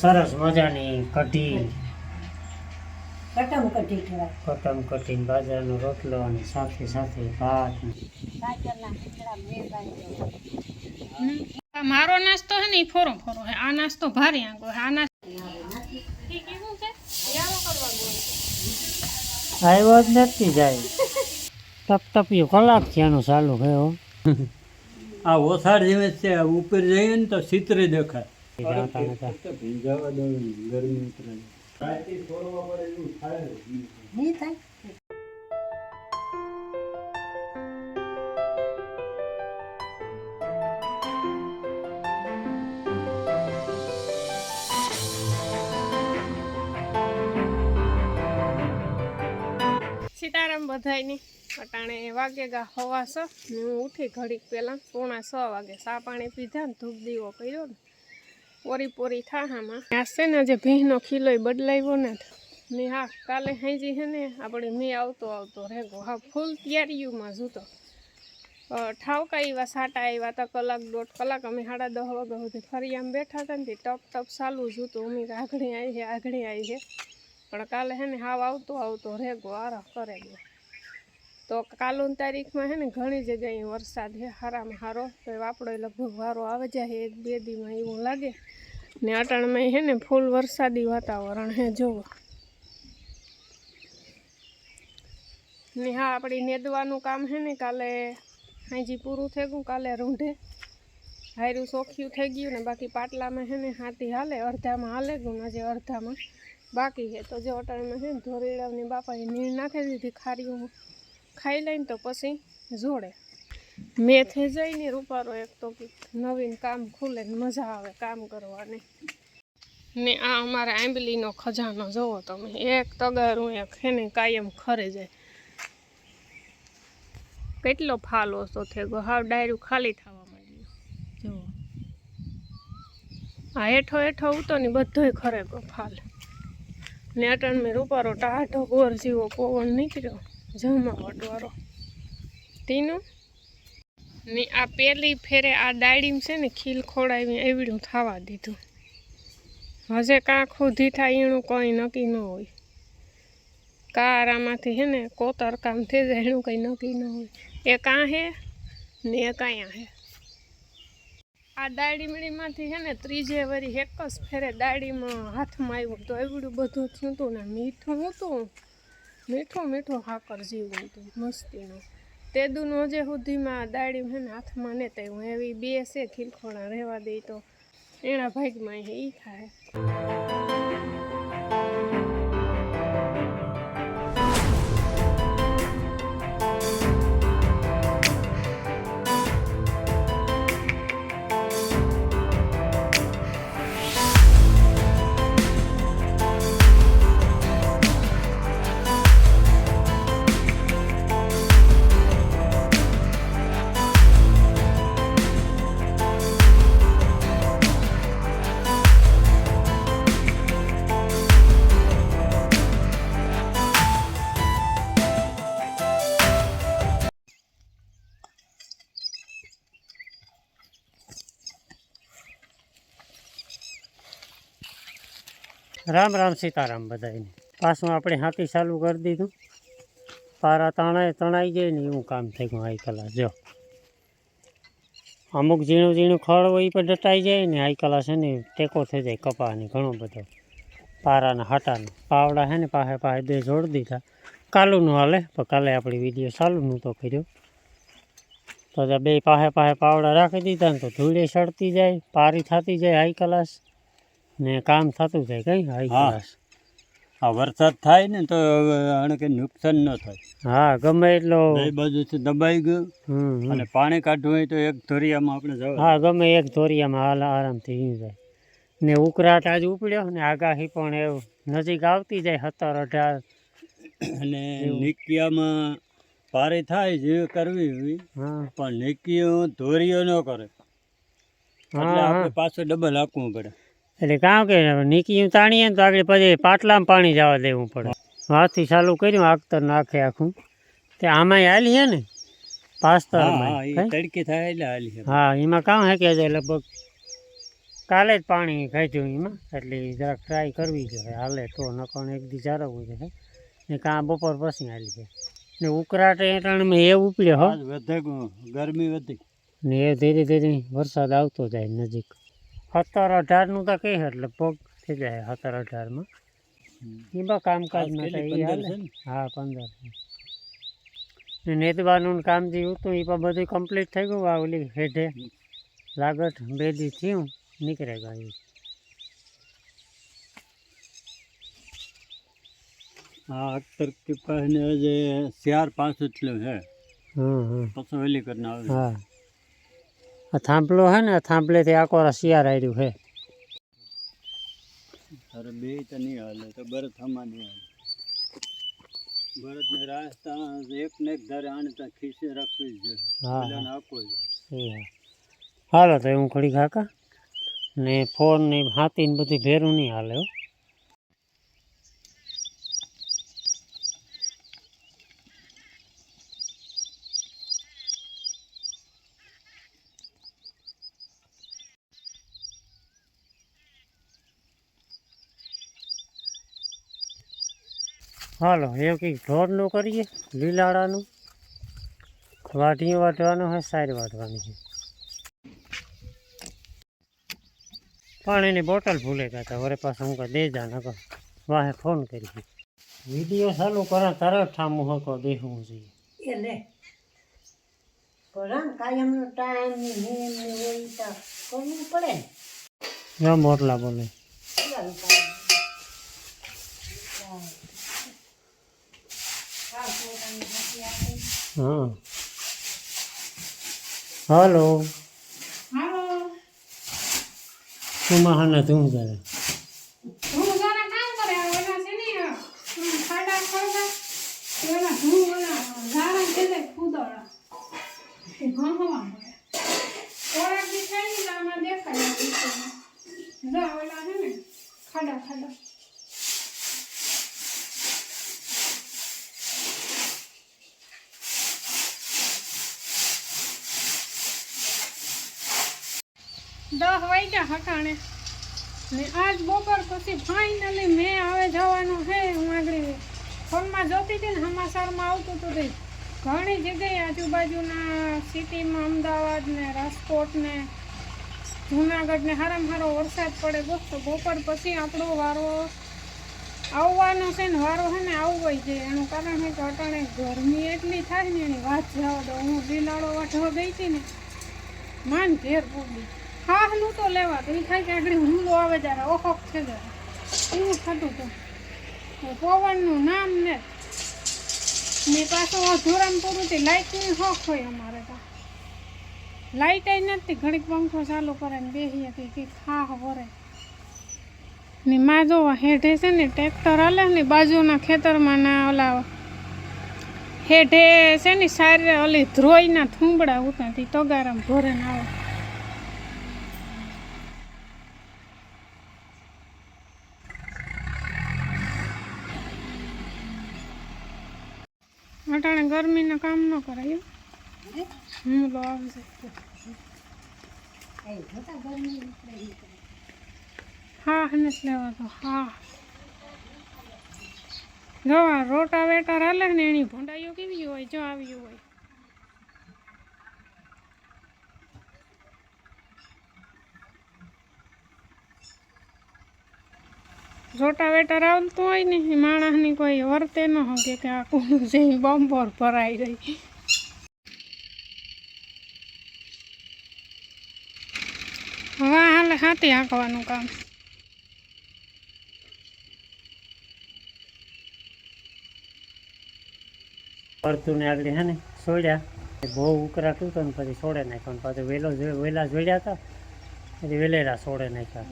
સરસ મજાની કઢી. કટમ કઢી કહેવાય. કટમ કઢી બાજરાનો રોટલો અને સાથે સાથે ભાત. મારો નાસ્તો હે ને ઈ ફોરો ફોરો હે. આ નાસ્તો ભારે આંગો હે. આ નાસ્તો. આવ્યો જ નથી જાય. તપ તપ્યું કલાક થયાનું ચાલુ હો આ ઓસાડ જેમ છે. આ ઉપર જઈએ ને તો સિતરે દેખાય. જાતા નતા. નહીં. સીતારામ બધાયની અટાણે વાગે ગા હવા સ હું ઉઠી ઘડીક પહેલાં પોણા છ વાગે ચા પાણી પીધા ને ધૂપ દીવો કર્યો ને પોરી પોરી થાહામાં. આ છે ને જે ભીંનો ખીલોય બદલાવ્યો ને ને હા કાલે હાંજી છે ને આપણે મેં આવતો આવતો રેગો. હા ફૂલ તૈયારીઓમાં જૂતો અ, ઠાવકા એવા સાટા આવ્યા હતા કલાક દોઢ કલાક અમે સાડા દસ વાગ્યા સુધી ફરી આમ બેઠા હતા ને તે ટપ ટપ ચાલુ જ હતું અમે કે આગળ આવી છે આગળ આવી છે પણ કાલે હે ને હાવ આવતો આવતો રેગો આરા કરે ગયો. તો કાલુની તારીખમાં હે ને ઘણી જગ્યાએ વરસાદ છે હારામાં હારો. તો એ આપણો લગભગ વારો આવે જાય એક બે દીમાં એવું લાગે. ને અટાણમાં હે ને ફૂલ વરસાદી વાતાવરણ હે, જોવો. ને હા, આપણી નેદવાનું કામ હે ને કાલે હાજી પૂરું થઈ ગયું, કાલે રૂંઢે. હાયરું સોખ્યું થઈ ગયું ને બાકી પાટલામાં હે ને હાથી હાલે, અડધામાં હાલે ગયું ને હજી અડધામાં બાકી છે તો જો અટાણમાં છે ને ધોરીડાની બાપાએ નીણ નાખી દીધી ખારીઓ ખાઈ લઈને તો પછી જોડે. મેં થઈ જઈને રૂપારો એક તો કે નવીન કામ ખુલે ને મજા આવે કામ કરવાની. ને આ અમારા આંબલીનો ખજાનો જોવો તમે. એક તગારું એક હે ને કાયમ ખરે જાય. કેટલો ફાલ ઓછો થયો હાવ ડાયરું ખાલી થવા માંડ્યું. જુઓ આ હેઠો હેઠો ઉતો ને બધોય ખરે ગો ફાલ. ને અટણ મેં રૂપારો ટાઢો ગોર જેવો પવન નીકળ્યો. જમાવટવાળો તીનું ને આ પેલી ફેરે આ ડાળીમ છે ને ખીલ ખોડાવી એવડું થવા દીધું. હજે કાં ખુદી થાય એનું કંઈ નક્કી ન હોય. કારામાંથી હે ને કોતર કામ થઈ જાય એનું કંઈ નક્કી ન હોય. એ કાં હે ને એ કાંઈ હે. આ દાડીમડીમાંથી છે ને ત્રીજે વરી એક જ ફેરે દાડીમાં હાથમાં આવ્યું તો એવડું બધું થયું હતું ને મીઠું હતું. મીઠું મીઠું હાકર જેવું હતું, મસ્તીનું. તે દુનું જે સુધીમાં દાડી મને હાથમાં ને હું એવી બે છે ખીલખોણા રહેવા દઈ તો એના ભાગમાં એ થાય. રામ રામ સીતારામ બધાને પાછું આપણે હાથી ચાલુ કરી દીધું. પારા તણાય, તણાઈ જાય ને એવું કામ થઈ ગયું આઈ કલા. જો. અમુક ઝીણું ઝીણું ખડ હોય પણ દટાઈ જાય ને આઈ કલા છે ને ટેકો થઈ જાય કપાની ઘણો બધો. પારાના હાટાનો. પાવડા છે ને પાસે પાસે બે જોડી દીધા. કાલુનું હાલે, પણ કાલે આપણી વીડિયો ચાલુનું તો કર્યો. તો બે પાસે પાસે પાવડા રાખી દીધા ને તો ધૂળે સડતી જાય, પારી થતી જાય હાઈ ક્લાસ. ને કામ થતું જાય કઈ હા. આ વરસાદ થાય ને તો આને કંઈ નુકસાન ન થાય. હા ગમે એટલો એ બાજુથી દબાઈ ગયું. અને પાણી કાઢવું હોય તો એક ધોરિયામાં આપણે જવા હા ગમે એક ધોરિયામાં હાલ આરામથી ઈ જાય. ને ઉકળાટ આજ ઉપડ્યો ને આગાહી પણ એવું નજીક આવતી જાય સત્તર અઢાર. અને. નિકિયામાં પારે થાય જે કરવી હોય હા. પણ નિકીઓ ધોરિયો ન કરે. એટલે આપણે પાછું ડબલ આપવું પડે. એટલે કામ કે નીકી તાણીએ ને તો આગળ પછી પાટલામાં પાણી જવા દેવું પડે. હાથથી ચાલુ કર્યું આગતર નાખે આખું. તે આમાંય હાલી હે ને પાસ્તરમાં હા તડકી થાય એટલે હાલી હા. એમાં કાં હે કે છે લગભગ કાલે જ પાણી કાઢ્યું એમાં એટલે જરાક ટ્રાય કરવી જોઈએ હાલે તો નકણ એક દી જાળવવું છે ને કાં બપોર પછી હાલી છે ને ઉકળાટ એટાણમાં એ ઉપડ્યો હો. ગરમી વધી. ને એ ધીરે ધીરે વરસાદ આવતો જાય નજીક. સત્તર અઢારનું તો કહે લગભગ પગ થઈ જાય સત્તર અઢારમાં. એમાં કામકાજમાં તો હા પંદર. ને નેતવાનું કામ જે હતું એ પણ બધું કમ્પ્લીટ થઈ ગયું આ ઓલી હેઠે લાગત બેદી થયું નીકળે ગયું હા અખ્તર કે પાસે જે ચાર એટલે છે. હા હા પછી વેલી કરીને આવે હા. આ થાંભલો હે ને આ થાંભલેથી આખો શિયાર આવ્યું છે અરે બે તો નહીં હાલે તો બરત હમા નહીં હાલે. રાજસ્થાન એક ને એક ધારે આને ત્યાં ખીસે રાખવી જ જોઈએ. આપવો જ હાલો તો હું ખડી કાકા ને ફોન ને હાથી ને બધું ભેરું નહીં હાલે હો. હાલો એવું કંઈક ઢોરનું કરીએ લીલાડાનું વાઢીઓ વાટવાનું હોય સારી વાટવાની છે. પાણીની બોટલ ભૂલે ગયા હતા વરે પાસે હું કહે દે જા નકો વાહે ફોન કરી વીડિયો ચાલુ કરે તરત ઠામું હકો દેખવું જોઈએ એ લે પણ કાયમનો ટાઈમ ને નેમ ને હોય તો કરવું પડે ને. જો મોટલા બોલે ચાલ કાંઈ. હા. હાલો. હાલો. તું મહાને તું કરે હું જરા કામ કરે ઓલા છે ને અ, ખાડા ખોદા ઓલા હું ઓલા ઝાડા છે તે ખુદડા એ ઘણવા મળે ઓળખ બી થાય ને તો આમાં દેખાય આ વિડીયોમાં. જો ઓલા છે ને ખાડા ખાડા દસ વાગ્યા હટાણે ને આજ બપોર પછી ફાઇનલી મેં હવે જવાનું છે હું આગળ. ફોનમાં જોતી હતી ને સમાચારમાં આવતું હતું તે. ઘણી જગ્યાએ આજુબાજુના સિટીમાં અમદાવાદ ને રાજકોટ ને જુનાગઢ ને હારામ હારો વરસાદ પડે બસ. તો બપોર પછી આપણો વારો આવવાનો છે ને વારો છે ને આવવો છે. એનું કારણ છે કે અટાણે ગરમી એટલી થાય ને એની વાત જવા દો. હું લીલાડો વાઢવા ગઈ હતી ને. માન ઘેર પૂગી. હા હલું તો લેવા તો એ થાય કે આગળ હુમલો આવે જ્યારે ઓખોક છે જરા એવું થતું હતું. પવનનું નામ ને મેં પાછું અધૂરામ પૂરું થી લાઇટની હોખ હોય અમારે તો. લાઇટ નથી ઘડીક પંખો ચાલુ કરે ને બેસીએ કે કંઈક ખા વરે. ને માં જો હેઠે છે ને ટ્રેક્ટર હાલે ને બાજુના ખેતરમાં ના ઓલા હેઠે છે ને સારી ઓલી ધ્રોઈના થૂંબડા ઉતાથી તગારામ ભરે આવે. અટાણે ગરમીના કામ ન કરાય હું? લો આવશે ગરમી. હા નથી લેવા તો હા. જો રોટા વેટા હાલે ને એની ભૂંડાઈઓ કેવી હોય જો આવી હોય. રોટા વેટર આવતું હોય ને, એ માણસની કોઈ વર્તે ન હોય કે આ કુંડું છે બમ્પર ભરાઈ રહી. હવે હાલે હાથી હાંકવાનું કામ. પડતું ને આગળ હે ને છોડ્યા એ બહુ ઉકળાટું હતું ને, પછી છોડે નાખ્યો. ને પાછું વહેલા વેલા જોડ્યા હતા, પછી વેલેરા છોડે નાખ્યા.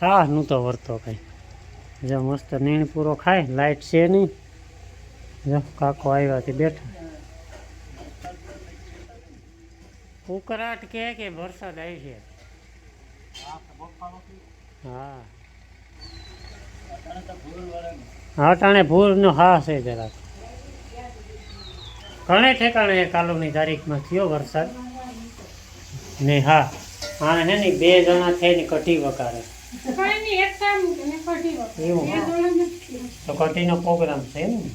હા હું તો વર્તો કંઈ. જો મસ્ત નીણ પૂરો ખાય લાઇટ છે નહીં. જો કાકો આવ્યાથી બેઠા. ઉકરાટ કે કે વરસાદ આવી છે. હા. હા ટાણે ભૂરનો હા છે જરાક. ઘણે ઠેકાણે કાલુની તારીખમાં થયો વરસાદ. ને હા, આને હે ને બે જણા થઈને કઢી વકારે તો કઢીનો પ્રોગ્રામ છે એમ ને?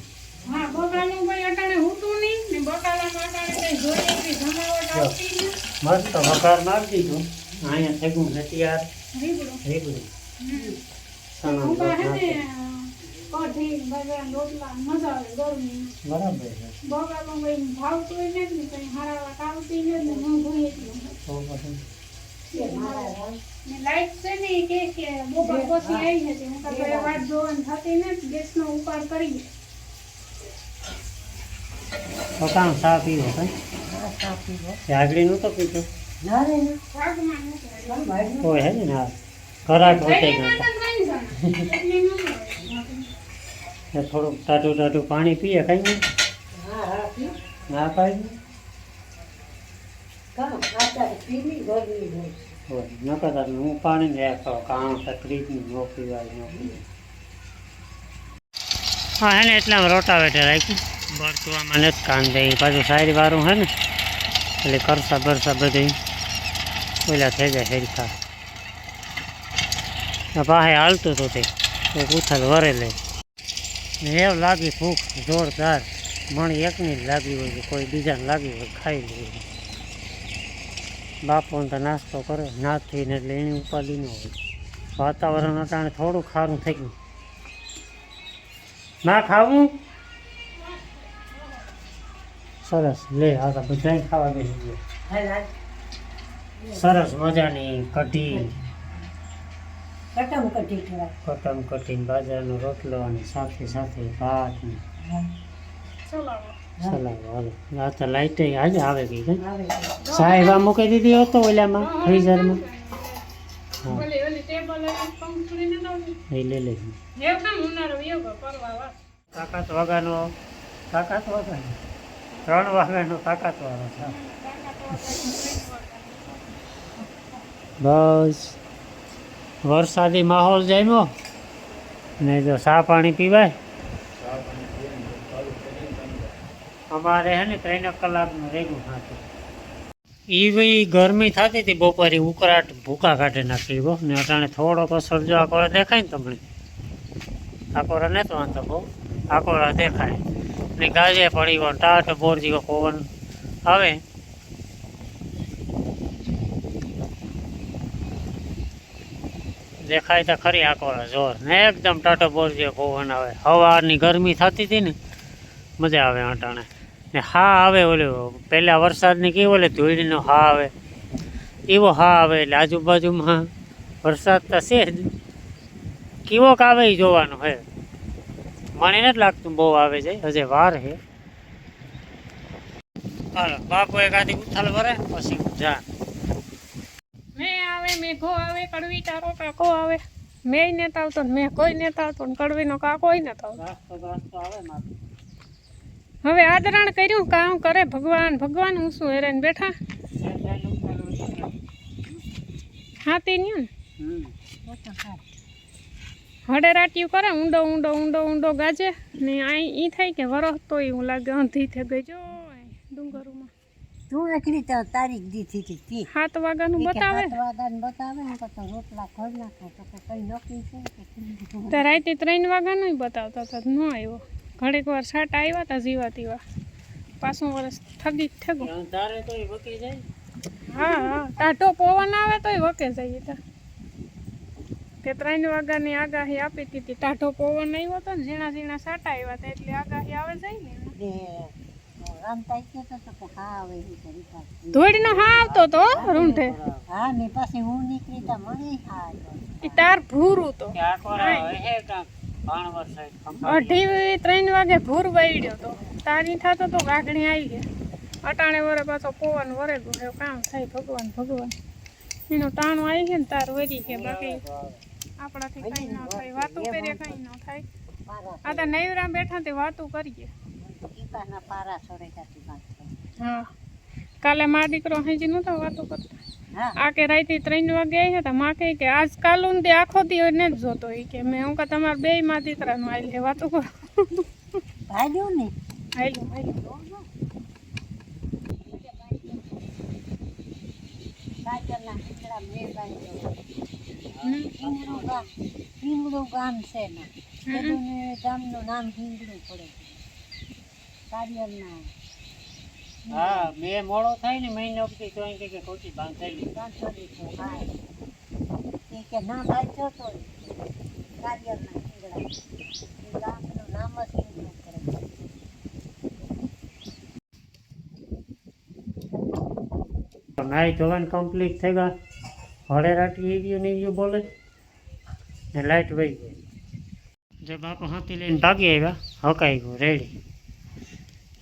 હા બકાલું ભાઈ અટાણે હુતું નહીં ને બકાલામાં અટાણે કઈ જોઈએ એટલી જમાવટ આવતી નહીં. મસ્ત વઘાર નાખી દીધો. અહીંયા થેગું છે તૈયાર રીબડું. રીબડું. હમ. સણા હું લોટ કહે ને નાખી. કઢી બગાડ રોટલા મજા આવે ગરમી. બરાબર છે. ભાવતું ને જ કઈ હરાવટ આવતી નથી ને હું ભૂલી એટલું લાઈટ છે ને ઈ કે કે બપોર પછી આવી જશે હું કાં ઘરે જોવાની થતી ને ગેસનો ઉપાડ કરીએ તો કામ ચા પીવો કઈ આગળી નહોતો પીતો હે ને હા. ઘરાટ હોતે થોડુંક ટાટું ટાટું પાણી પીએ કઈ નહીં? ના પાડી હોય. કામ તકલીફની નો પીવાય, નો હા હે ને એટલામાં રોટાવેટર રાખી બરતુવામાં નથી કામ દે પાછું સારી વારું હે ને, એટલે કરતા બરસા બધું ઓલા થઈ જાય હેરખા પાસે હાલતું હતું તે. ઉથલ વરે લે. એવ લાગી ભૂખ જોરદાર. મણી એકની જ લાગી હોય કે કોઈ બીજાને લાગી હોય ખાઈ લે. બાપોને તો નાસ્તો કરે નાથીને એટલે એની ઉપાડી ન હોય. વાતાવરણ અટાણે થોડું ખારું થઈ ગયું. ના ખાવું? સરસ. લે આ તો બધાય ખાવા બેસી ગયો. સરસ મજાની કઢી. કટમ કટીને બાજરાનો રોટલો અને સાથે સાથે ભાત. ને ચલાવો. હાલો આ તો લાઈટ આજે આવે ગઈ કઈ? સાહેબ આ મૂકી દીધી હતો ઓલામાં ફ્રીઝરમાં. એ લઈ વા. તાકાત વાગાનો તાકાત વાગાનો ત્રણ વાગ્યાનો તાકાત વાળો છે. બસ. વરસાદી માહોલ જામ્યો. ને જો સા પાણી પીવાય. અમારે હે ને ત્રણ કલાકનું રેગું થતું એ ભાઈ ગરમી થતી હતી બપોરે, ઉકળાટ ભૂકા કાઢી નાખી ગો ને અટાણે થોડોક અસર જો આકોરા દેખાય ને તમને? આકોરા ને તો વાંધો બહુ. આકોરા દેખાય. ને ગાજે પડી ગયો ટાટ બોર જેવો પવન આવે. દેખાય તો ખરી આકોરા જોર. ને એકદમ ટાટો બોર જેવો પવન આવે. હવાની ગરમી થતી હતી ને, મજા આવે અટાણે. ને હા આવે ઓલો પહેલાં વરસાદની કેવો ઓલે ધૂળીનો હા આવે. એવો હા આવે એટલે આજુબાજુમાં વરસાદ તો છે જ. કેવોક આવે એ જોવાનું હે. મને નથી લાગતું બહુ આવે છે હજે વાર છે. હાલો બાપુ એક આધી ઉથાલ ભરે પછી હું જા. મેં આવે મેઘો આવે કડવી તારો કાકો આવે. મેં નેતા આવતો ને મેં કોઈ નેતા આવતો ને કડવીનો કાકો નતો આવતો. આવે હવે આદરણ કર્યું કામ કરે ભગવાન ભગવાન હું શું હેરાન બેઠા. હાથી ન્યુ ને. હડે રાટ્યું કરે ઊંડો ઊંડો ઊંડો ઊંડો ગાજે. ને અહીં ઈ થાય કે વરસ તો હું લાગે અંધી થઈ ગઈ. જો ડુંગરોમાં. તું એકલી તો તારીખ દીધી હતી તી સાત વાગ્યાનું બતાવે? વાદાને બતાવે હું તો રોટલા ખોઈ નાખો તો કઈ નક્કી છે તો રાતે ત્રણ વાગ્યાનું બતાવતા હતા ન આવ્યો. ઘડીક વાર સાટા આવ્યા હતા જીવા તીવા પાછું વરસ ઠગી જ તારે તો વકી જાય? હા હા. ટાટો પવન આવે તોય વકે જઈએ તા તે ત્રણ વાગ્યાની આગાહી આપી હતી ટાઢો પવન આવ્યો હતો ને ઝીણા ઝીણા સાટા આવ્યા હતા એટલે આગાહી આવે જાય ને. ધોળીનો હા આવતો તો રૂંઢે. હા ને પછી હું નીકળી તો હા. તાર ભૂરું તો. હે. કાંક. અઢી ત્રણ વાગે ભૂર વાયડ્યો તો. તારી થતો તો ગાગણી આવી ગયા અટાણે વરે પાછો પવન વરે ગયો કામ થાય ભગવાન ભગવાન. એનો ટાણો આવી છે ને તાર વરી છે બાકી આપણાથી કઈ ન થાય. વાતું કરીએ કઈ ન થાય. આ તો નૈવરા બેઠા તે વાતું કરીએ. હા. કાલે મા દીકરો હજી નહોતો વાતો કરતા. આ કે રાતે ત્રણ વાગે આવી હતા માં કહે કે આજ કાલુન ને આખો દી ને જ જોતો એ કે મેં હું કે તમારે બે માં દીકરાનું આઈ લેવા તો કરો. ભાગ્યું ને? મેં બાંધ્યો ગામ છે ને ગામનું નામ હિંગળું પડે. કારિયરના હા બે મોડો થાય ને મહિનો પછી તો અહીં કે ખોટી એ કે ના બાંધ્યો તો ગામનું નામ જ નાઈ ધોવાનું કમ્પ્લીટ થઈ ગયા. હળે રાટી એ ગયું ને એ ગયું બોલે. ને લાઈટ વહી ગઈ. જે બાપુ હાથી લઈને ભાગી આવ્યા હકાઈ ગયું રેડી.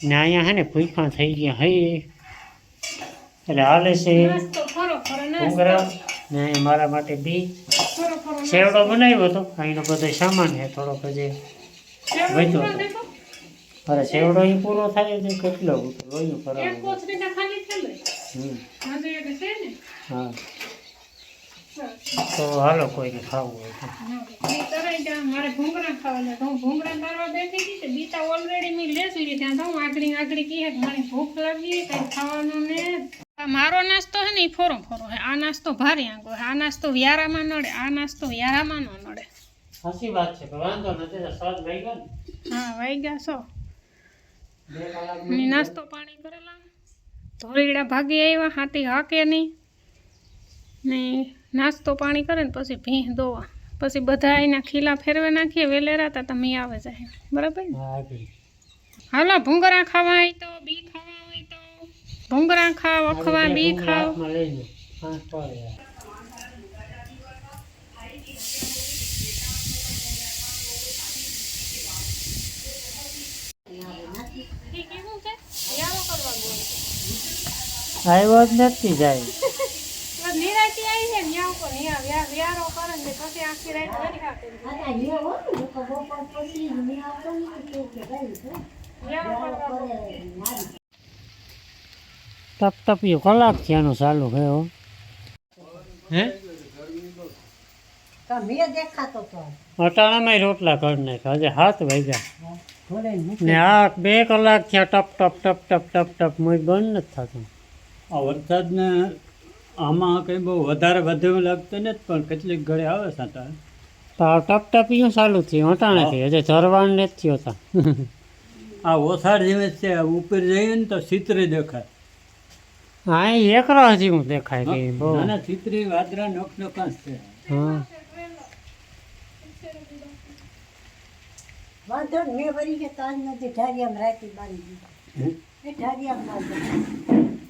ને અહીંયા હે ને ભૂખા થઈ ગયા હઈ એટલે હાલે છે. ભૂંગરા ને મારા માટે બી. સેવડો બનાવ્યો હતો. અહીંનો બધો સામાન છે થોડોક હજી વધ્યો હતો. અરે શેવડો અહીં પૂરો થાય છે કેટલો ને હમ. હા. તો હાલો કોઈને ખાવું હોય તો. મારે ભૂંગળા ખાવાના તો હું ભૂંગળા તારવા બેઠી હતી બીતા ઓલરેડી મેં લેસી ત્યાં તો હું આકડી આગળી કહે કે મારી ભૂખ લાગી કંઈ ખાવાનું ને. મારો નાસ્તો હે ને એ ફોરો ફોરો હે. આ નાસ્તો ભારે આંગો આ નાસ્તો વ્યારામાં નડે આ નાસ્તો વ્યારામાં ન નડે. સાચી વાત છે પણ વાંધો નથી સ્વાદ લઈ ગયો ને. હા વાઈ ગયા છો નાસ્તો પાણી કરેલા. ધોરીડા ભાગી આવ્યા હાથી હાકે નહીં ને નાસ્તો પાણી કરે ને પછી ભીંહ દોવા. પછી બધા એના ખીલા ફેરવે નાખીએ વેલેરા તા તમે આવે જાય. બરાબર હાલો ભૂંગળા ખાવા હોય તો બી ખાવા હોય તો. ભૂંગરા ખાવ અખવા બી ખાવ. આવ્યો જ નથી જાય. નિરાતી આવી છે ન્યા ઉપર ન્યા વ્યારો કરે ને પછી આખી રાત કરી આપે આ જે હોય ને લોકો બપોર પછી મેં આવતો ને તો કે ગઈ છે કલાક ત્યાંનું ચાલુ ગયો હે? અટાણામાં રોટલા કરી નાખ્યા હજે હાથ વાગ્યા. ને આ બે કલાક થયા ટપ ટપ ટપ ટપ ટપ ટપ મુઈ બંધ નથી થતું. આ વરસાદને આમાં કંઈ બહુ વધારે વધુ લાગતું નથી પણ કેટલીક ઘરે આવે સાટા. તો આ ટપ ટપિયું ચાલુ થયું અટાણેથી હજે ચરવાનું નથી થયો તા. આ ઓસાર જેવી છે ઉપર જઈએ ને તો ચિત્રી દેખાય. હા એ એકરા હજી હું દેખાય કે બહુ. અને ચિત્રી વાદરા નોક નોકાશ છે. હા. વાંધો મેં વળી કે તાજ નથી ઢારિયામાં રાખી બાંધી હે? એ ઢારિયામાં